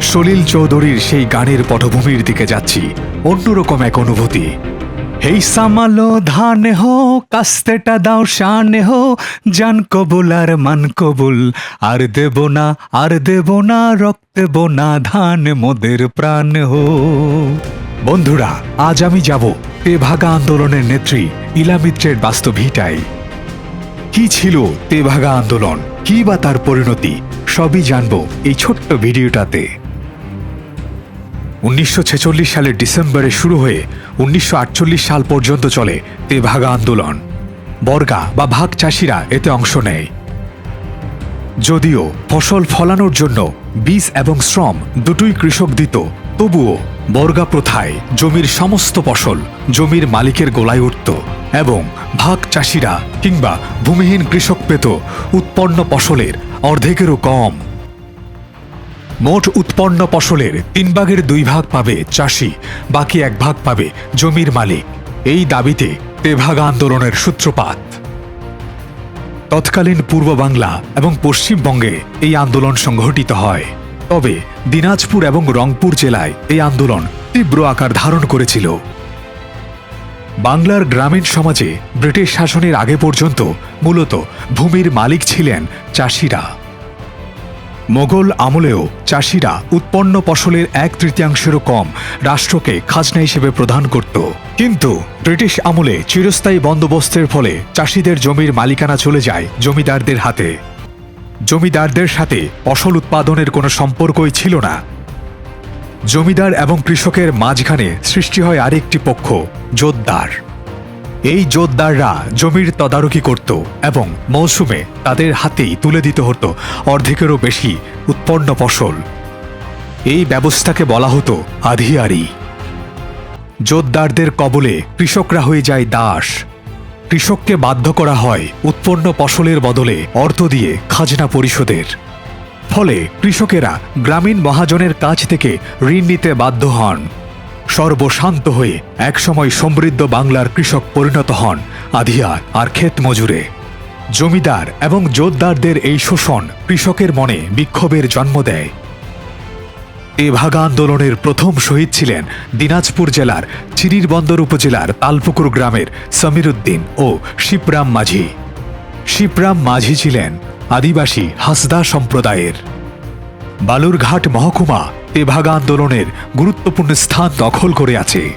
সলিল চৌধুরীর সেই গানের পটভূমির দিকে যাচ্ছি। অন্যরকম এক অনুভূতি। হেই সামালো ধান হো, কাস্তেটা দাও শান হো, জান কবুল আর মান কবুল। আর দেব না, আর দেব না, রক্ত না ধান মোদের প্রাণ হো। বন্ধুরা, আজ আমি যাব তেভাগা আন্দোলনের নেত্রী ইলামিত্রের বাস্তবিটাই কি ছিল তেভাগা আন্দোলন? কি বা তার পরিণতি? সবই জানব এই ছোট্ট ভিডিওটাতে। উনিশশো ছেচল্লিশ সালের ডিসেম্বরে শুরু হয়ে উনিশশো আটচল্লিশ সাল পর্যন্ত চলে তেভাগা আন্দোলন। বর্গা বা ভাগ চাষিরা এতে অংশ নেয়। যদিও ফসল ফলানোর জন্য বীজ এবং শ্রম দুটোই কৃষক দিত, তবুও বর্গা প্রথায় জমির সমস্ত ফসল জমির মালিকের গোলায় উঠত এবং ভাগ চাষিরা কিংবা ভূমিহীন কৃষক পেত উৎপন্ন ফসলের অর্ধেকেরও কম। মোট উৎপন্ন ফসলের তিন ভাগের দুই ভাগ পাবে চাষি, বাকি এক ভাগ পাবে জমির মালিক। এই দাবিতে তেভাগা আন্দোলনের সূত্রপাত। তৎকালীন পূর্ব বাংলা এবং পশ্চিমবঙ্গে এই আন্দোলন সংঘটিত হয়। তবে দিনাজপুর এবং রংপুর জেলায় এই আন্দোলন তীব্র আকার ধারণ করেছিল। বাংলার গ্রামীণ সমাজে ব্রিটিশ শাসনের আগে পর্যন্ত মূলত ভূমির মালিক ছিলেন চাষিরা। মোগল আমলেও চাষিরা উৎপন্ন ফসলের এক তৃতীয়াংশেরও কম রাষ্ট্রকে খাজনা হিসেবে প্রদান করত। কিন্তু ব্রিটিশ আমলে চিরস্থায়ী বন্দোবস্তের ফলে চাষিদের জমির মালিকানা চলে যায় জমিদারদের হাতে। জমিদারদের সাথে ফসল উৎপাদনের কোনো সম্পর্কই ছিল না। জমিদার এবং কৃষকের মাঝখানে সৃষ্টি হয় আরেকটি পক্ষ, জোতদার। এই জোতদাররা জমির তদারকি করত এবং মৌসুমে তাদের হাতেই তুলে দিতে হতো অর্ধেকেরও বেশি উৎপন্ন ফসল। এই ব্যবস্থাকে বলা হতো আধিয়ারি। জোতদারদের কবলে কৃষকরা হয়ে যায় দাস। কৃষককে বাধ্য করা হয় উৎপন্ন ফসলের বদলে অর্থ দিয়ে খাজনা পরিশোধের। ফলে কৃষকেরা গ্রামীণ মহাজনের কাছ থেকে ঋণ নিতে বাধ্য হন। সর্বশান্ত হয়ে একসময় সমৃদ্ধ বাংলার কৃষক পরিণত হন আধিয়ার আর ক্ষেত মজুরে। জমিদার এবং জোতদারদের এই শোষণ কৃষকের মনে বিক্ষোভের জন্ম দেয়। তেভাগা আন্দোলনের প্রথম শহীদ ছিলেন দিনাজপুর জেলার চিরিরবন্দর উপজেলার তালপুকুর গ্রামের সমীর উদ্দিন ও শিবরাম মাঝি। শিবরাম মাঝি ছিলেন আদিবাসী হাসদা সম্প্রদায়ের। বালুরঘাট মহকুমা তেভাগা আন্দোলনের গুরুত্বপূর্ণ স্থান দখল করে আছে।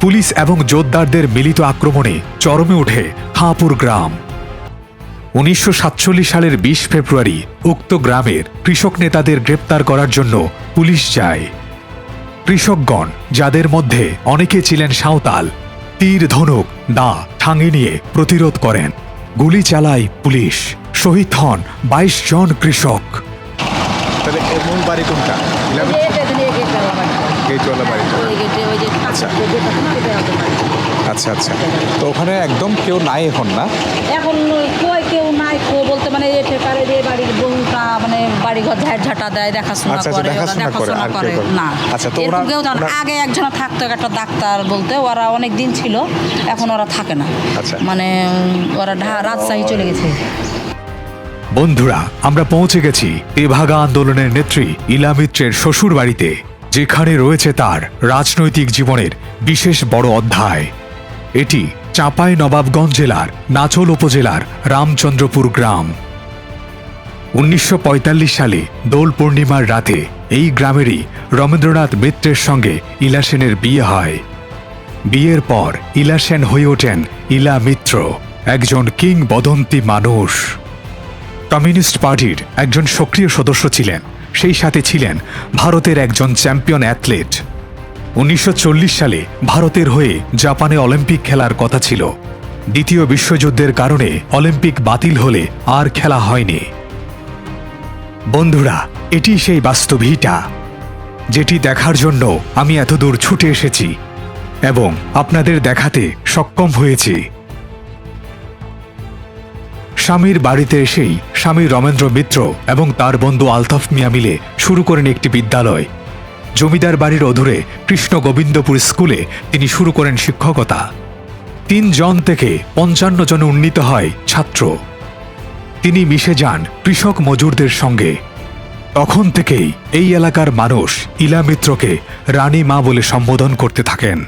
পুলিশ এবং জোতদারদের মিলিত আক্রমণে চরমে ওঠে হাঁপুর গ্রাম। উনিশশো সাতচল্লিশ সালের বিশ ফেব্রুয়ারি উক্ত গ্রামের কৃষক নেতাদের গ্রেপ্তার করার জন্য পুলিশ যায়। কৃষকগণ, যাদের মধ্যে অনেকে ছিলেন সাঁওতাল, তীর, ধনুক, দা, ঠাঙি নিয়ে প্রতিরোধ করেন। গুলি চালায় পুলিশ। শহীদ হন বাইশ জন কৃষক। মূল বাড়ি কোনটা? গেটওয়ালা বাড়িটা আচ্ছা। আচ্ছা আচ্ছা। তো ওখানে একদম কেউ নাই এখন না? এখন কই কেউ নাই কো বলতে মানে এ পেপারে দিয়ে বাড়ির বউটা মানে বাড়ি ঘর ঝাড় ঝাঁটা দেয় দেখাশোনা আচ্ছা, আচ্ছা, করে দেখাশোনা করে, না। না। আচ্ছা, তো ওরা- কেউ জানে আগে একজন থাকতো একটা ডাক্তার বলতে ওরা অনেক দিন ছিল এখন ওরা থাকে না। আচ্ছা। মানে ওরা রাজশাহী চলে গেছে। বন্ধুরা, আমরা পৌঁছে গেছি তেভাগা আন্দোলনের নেত্রী ইলামিত্রের শ্বশুর বাড়িতে, যেখানে রয়েছে তার রাজনৈতিক জীবনের বিশেষ বড় অধ্যায়। এটি চাঁপাই নবাবগঞ্জ জেলার নাচল উপজেলার রামচন্দ্রপুর গ্রাম। উনিশশো পঁয়তাল্লিশ সালে দোল পূর্ণিমার রাতে এই গ্রামেরই রবীন্দ্রনাথ মিত্রের সঙ্গে ইলাসেনের বিয়ে হয়। বিয়ের পর ইলাসেন হয়ে ওঠেন ইলা মিত্র, একজন কিংবদন্তি মানুষ। কমিউনিস্ট পার্টির একজন সক্রিয় সদস্য ছিলেন। সেই সাথে ছিলেন ভারতের একজন চ্যাম্পিয়ন অ্যাথলেট। উনিশশো চল্লিশ সালে ভারতের হয়ে জাপানে অলিম্পিক খেলার কথা ছিল। দ্বিতীয় বিশ্বযুদ্ধের কারণে অলিম্পিক বাতিল হলে আর খেলা হয়নি। বন্ধুরা, এটি সেই বাস্তবিকটা যেটি দেখার জন্য আমি এতদূর ছুটে এসেছি এবং আপনাদের দেখাতে সক্ষম হয়েছি। স্বামীর বাড়িতে এসেই স্বামী রমেন্দ্র মিত্র এবং তার বন্ধু আলতাফ মিয়া মিলে শুরু করেন একটি বিদ্যালয়। জমিদার বাড়ির অধুরে কৃষ্ণ গোবিন্দপুর স্কুলে তিনি শুরু করেন শিক্ষকতা। তিন জন থেকে পঞ্চান্ন জনে উন্নীত হয় ছাত্র। তিনি মিশে যান কৃষক মজুরদের সঙ্গে। তখন থেকেই এই এলাকার মানুষ ইলা মিত্রকে রানী মা বলে সম্বোধন করতে থাকেন।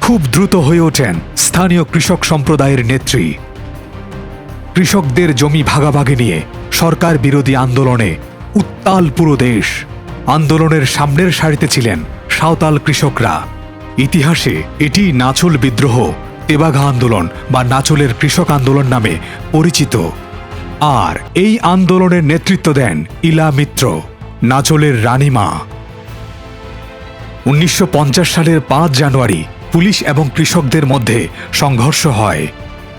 খুব দ্রুত হয়ে ওঠেন স্থানীয় কৃষক সম্প্রদায়ের নেত্রী। কৃষকদের জমি ভাগাভাগি নিয়ে সরকার বিরোধী আন্দোলনে উত্তাল পুরো দেশ। আন্দোলনের সামনের সারিতে ছিলেন সাঁওতাল কৃষকরা। ইতিহাসে এটি নাচল বিদ্রোহ, তেবাঘা আন্দোলন বা নাচলের কৃষক আন্দোলন নামে পরিচিত। আর এই আন্দোলনের নেতৃত্ব দেন ইলা মিত্র, নাচলের রানীমা উনিশশো পঞ্চাশ সালের পাঁচ জানুয়ারি পুলিশ এবং কৃষকদের মধ্যে সংঘর্ষ হয়।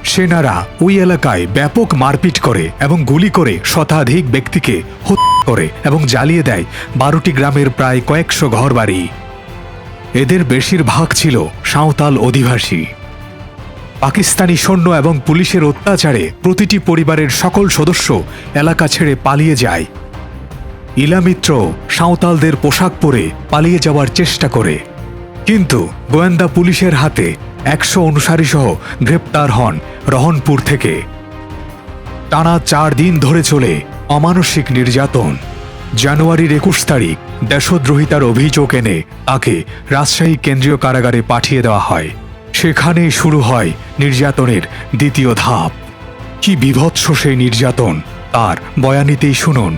সেনারা ওই এলাকায় ব্যাপক মারপিট করে এবং গুলি করে শতাধিক ব্যক্তিকে হত্যা করে এবং জ্বালিয়ে দেয় বারোটি গ্রামের প্রায় কয়েকশো ঘরবাড়ি। এদের বেশিরভাগ ছিল সাঁওতাল অধিবাসী। পাকিস্তানি সৈন্য এবং পুলিশের অত্যাচারে প্রতিটি পরিবারের সকল সদস্য এলাকা ছেড়ে পালিয়ে যায়। ইলামিত্র সাঁওতালদের পোশাক পরে পালিয়ে যাওয়ার চেষ্টা করে। কিন্তু গোয়েন্দা পুলিশের হাতে একশো অনুসারী সহ গ্রেপ্তার হন রহনপুর থেকে। টানা চার দিন ধরে চলে অমানসিক নির্যাতন। জানুয়ারির একুশ তারিখ দেশদ্রোহিতার অভিযোগ এনে তাকে রাজশাহী কেন্দ্রীয় কারাগারে পাঠিয়ে দেওয়া হয়। সেখানেই শুরু হয় নির্যাতনের দ্বিতীয় ধাপ। কি বিভৎস সেই নির্যাতন, তার বয়ানিতেই শুনুন।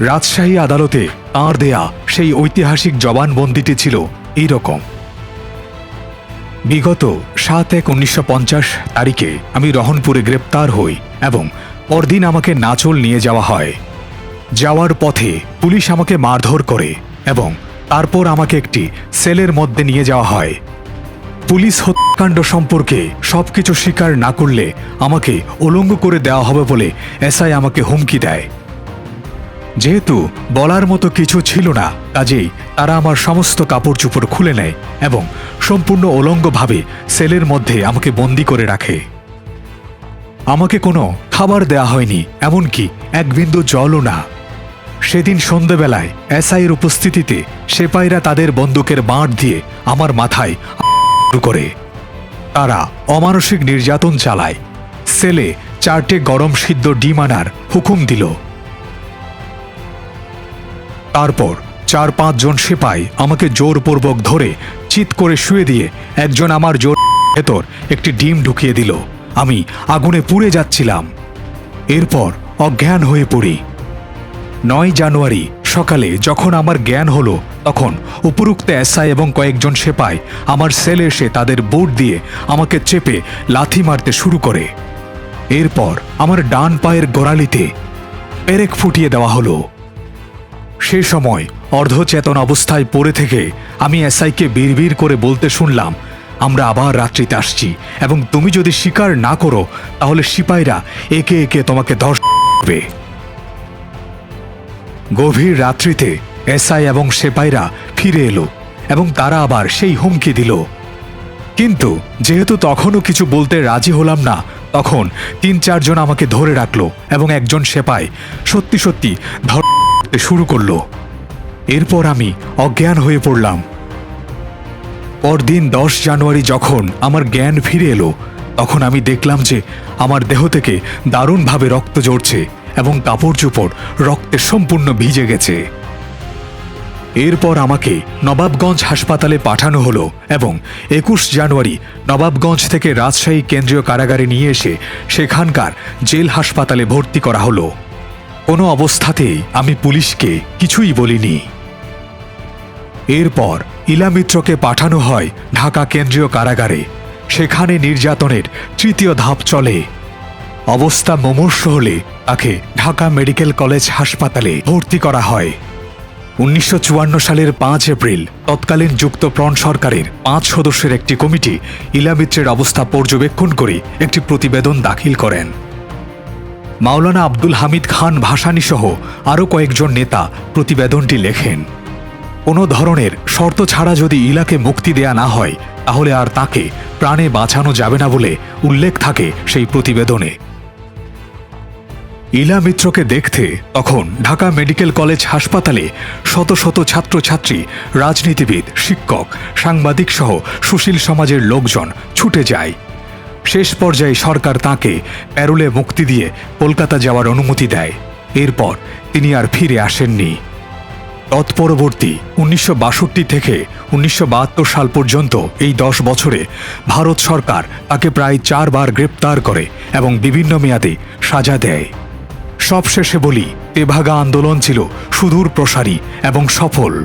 রাজশাহী আদালতে তাঁর দেয়া সেই ঐতিহাসিক জবানবন্দিটি ছিল এই রকম বিগত সাত এক উনিশশো তারিখে আমি রহনপুরে গ্রেপ্তার হই এবং পরদিন আমাকে নাচল নিয়ে যাওয়া হয়। যাওয়ার পথে পুলিশ আমাকে মারধর করে এবং তারপর আমাকে একটি সেলের মধ্যে নিয়ে যাওয়া হয়। পুলিশ হত্যাকাণ্ড সম্পর্কে সবকিছু স্বীকার না করলে আমাকে উলঙ্গ করে দেওয়া হবে বলে এসআই আমাকে হুমকি দেয়। যেহেতু বলার মতো কিছু ছিল না, কাজেই তারা আমার সমস্ত কাপড় চোপড় খুলে নেয় এবং সম্পূর্ণ অলঙ্গভাবে সেলের মধ্যে আমাকে বন্দি করে রাখে। আমাকে কোনো খাবার দেয়া হয়নি, এমনকি এক বিন্দু জলও না। সেদিন সন্ধেবেলায় এসআইয়ের উপস্থিতিতে সেপাইরা তাদের বন্দুকের বাঁট দিয়ে আমার মাথায় করে। তারা অমানসিক নির্যাতন চালায়। সেলে চারটে গরম সিদ্ধ ডিম আনার হুকুম দিল। তারপর চার পাঁচজন সেপাই আমাকে জোরপূর্বক ধরে চিৎ করে শুয়ে দিয়ে একজন আমার জোর ভেতর একটি ডিম ঢুকিয়ে দিল। আমি আগুনে পুড়ে যাচ্ছিলাম। এরপর অজ্ঞান হয়ে পড়ি। নয় জানুয়ারি সকালে যখন আমার জ্ঞান হলো, তখন উপরুক্ত এসআই এবং কয়েকজন সেপাই আমার সেলে এসে তাদের বোট দিয়ে আমাকে চেপে লাথি মারতে শুরু করে। এরপর আমার ডান পায়ের গোড়ালিতে পেরেক ফুটিয়ে দেওয়া হলো। সে সময় অর্ধচেতন অবস্থায় পড়ে থেকে আমি এসআইকে বিড়বিড় করে বলতে শুনলাম, আমরা আবার রাত্রিতে আসছি এবং তুমি যদি স্বীকার না করো, তাহলে সিপাইরা একে একে তোমাকে করবে গভীর রাত্রিতে এসআই এবং সেপাইরা ফিরে এলো এবং তারা আবার সেই হুমকি দিল। কিন্তু যেহেতু তখনও কিছু বলতে রাজি হলাম না, তখন তিন চারজন আমাকে ধরে রাখল এবং একজন সেপাই সত্যি সত্যি ধর শুরু করল। এরপর আমি অজ্ঞান হয়ে পড়লাম। পরদিন দশ জানুয়ারি যখন আমার জ্ঞান ফিরে এলো, তখন আমি দেখলাম যে আমার দেহ থেকে দারুণভাবে রক্ত জড়ছে এবং কাপড় চোপড় রক্তে সম্পূর্ণ ভিজে গেছে। এরপর আমাকে নবাবগঞ্জ হাসপাতালে পাঠানো হলো এবং একুশ জানুয়ারি নবাবগঞ্জ থেকে রাজশাহী কেন্দ্রীয় কারাগারে নিয়ে এসে সেখানকার জেল হাসপাতালে ভর্তি করা হলো। কোনো অবস্থাতেই আমি পুলিশকে কিছুই বলিনি। এরপর ইলামিত্রকে পাঠানো হয় ঢাকা কেন্দ্রীয় কারাগারে। সেখানে নির্যাতনের তৃতীয় ধাপ চলে। অবস্থা মুমূর্ষ হলে তাকে ঢাকা মেডিকেল কলেজ হাসপাতালে ভর্তি করা হয়। উনিশশো চুয়ান্ন সালের পাঁচ এপ্রিল তৎকালীন যুক্তপ্রণ সরকারের পাঁচ সদস্যের একটি কমিটি ইলামিত্রের অবস্থা পর্যবেক্ষণ করে একটি প্রতিবেদন দাখিল করেন। মাওলানা আব্দুল হামিদ খান ভাসানী সহ আরও কয়েকজন নেতা প্রতিবেদনটি লেখেন। কোনো ধরনের শর্ত ছাড়া যদি ইলাকে মুক্তি দেয়া না হয়, তাহলে আর তাকে প্রাণে বাঁচানো যাবে না বলে উল্লেখ থাকে সেই প্রতিবেদনে। ইলা মিত্রকে দেখতে তখন ঢাকা মেডিকেল কলেজ হাসপাতালে শত শত ছাত্রছাত্রী, রাজনীতিবিদ, শিক্ষক, সাংবাদিক সহ সুশীল সমাজের লোকজন ছুটে যায়। শেষ পর্যায়ে সরকার তাকে প্যারোলে মুক্তি দিয়ে কলকাতা যাওয়ার অনুমতি দেয়। এরপর তিনি আর ফিরে আসেননি। তৎপরবর্তী উনিশশো বাষট্টি থেকে উনিশশো বাহাত্তর সাল পর্যন্ত এই দশ বছরে ভারত সরকার তাকে প্রায় চারবার গ্রেপ্তার করে এবং বিভিন্ন মেয়াদে সাজা দেয়। সবশেষে বলি তেভাগা আন্দোলন ছিল সুদূর প্রসারী এবং সফল।